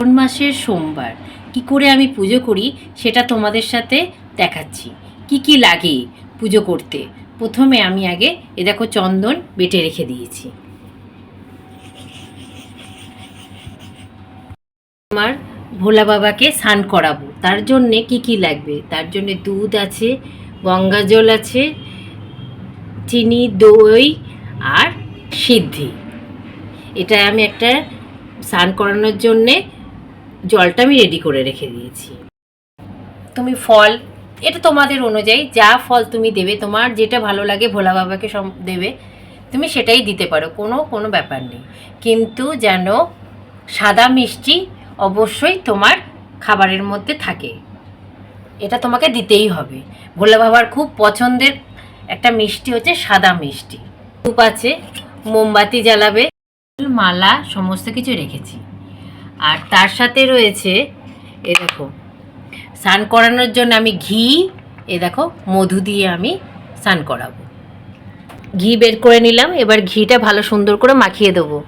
শ্রাবণ মাসের সোমবার? কি করে আমি পুজো করি সেটা তোমাদের সাথে দেখাচ্ছি। কি কি লাগে পুজো করতে? প্রথমে আমি আগে এ দেখো চন্দন বেটে রেখে দিয়েছি। আমার ভোলা বাবাকে স্নান করাবো। তার জন্যে কি কি লাগবে? তার জন্যে দুধ আছে, গঙ্গা জল আছে, চিনি, দই আর সিদ্ধি। এটা আমি একটা স্নান করানোর জন্যে জলটা আমি রেডি করে রেখে দিয়েছি। তুমি ফল, এটা তোমাদের অনুযায়ী, যা ফল তুমি দেবে, তোমার যেটা ভালো লাগে ভোলা বাবাকে দেবে, তুমি সেটাই দিতে পারো, কোনো কোনো ব্যাপার নেই। কিন্তু যেন সাদা মিষ্টি অবশ্যই তোমার খাবারের মধ্যে থাকে। এটা তোমাকে দিতেই হবে। ভোলা বাবার খুব পছন্দের একটা মিষ্টি হচ্ছে সাদা মিষ্টি। ধূপ আছে, মোমবাতি জ্বালাবে মালা সমস্ত কিছু রেখেছি। আর তার সাথে রয়েছে, এ দেখো, স্নান করানোর জন্য আমি ঘি, এ দেখো, মধু দিয়ে আমি স্নান করাবো। ঘি বের করে নিলাম, এবার ঘিটা ভালো সুন্দর করে মাখিয়ে দেবো।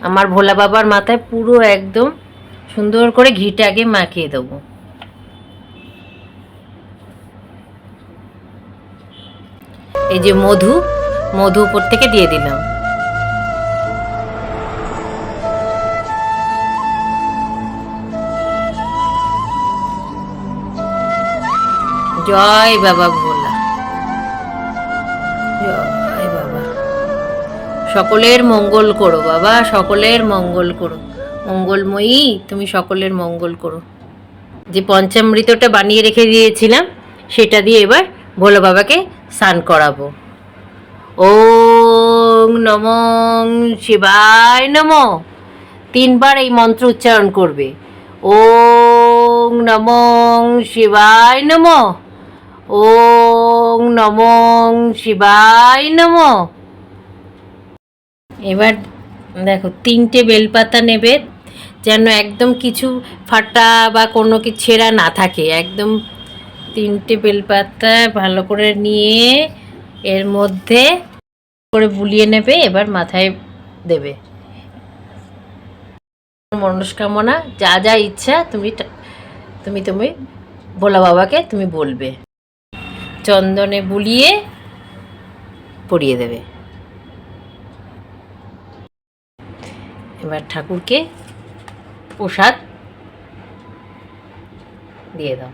আমার ভোলা বাবার মাথায় পুরো একদম সুন্দর করে ঘিটা আগে মাখিয়ে দেবো। এই যে মধু মধু উপর থেকে দিয়ে দিলাম। জয় বাবা ভোলা। জয় বাবা। সকলের মঙ্গল করো বাবা, সকলের মঙ্গল করো। মঙ্গলময়ী, তুমি সকলের মঙ্গল করো। যে পঞ্চামৃতটা বানিয়ে রেখে দিয়েছিলাম, সেটা দিয়ে এবার ভোলা বাবাকে স্নান করাবো। ওং নম, শিবায় নম। তিনবার এই মন্ত্র উচ্চারণ করবে। ওং নম, শিবায় নম। ওং নম শিবাই নম। এবার দেখো, তিনটে বেলপাতা নেবে, যেন একদম কিছু ফাটা বা কোনো কি ছেঁড়া না থাকে। একদম তিনটে বেলপাতা ভালো করে নিয়ে এর মধ্যে করে বুলিয়ে নেবে, এবার মাথায় দেবে। মনস্কামনা, যা যা ইচ্ছা তুমি তুমি তুমি ভোলা বাবাকে তুমি বলবে। চন্দনে বুলিয়ে পরিয়ে দেবে। এবার ঠাকুরকে প্রসাদ দিয়ে দাও।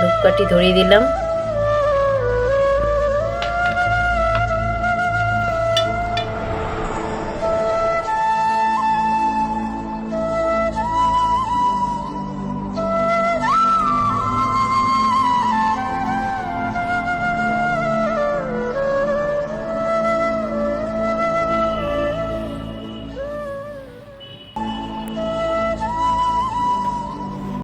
ধূপকাঠি ধরিয়ে দিলাম।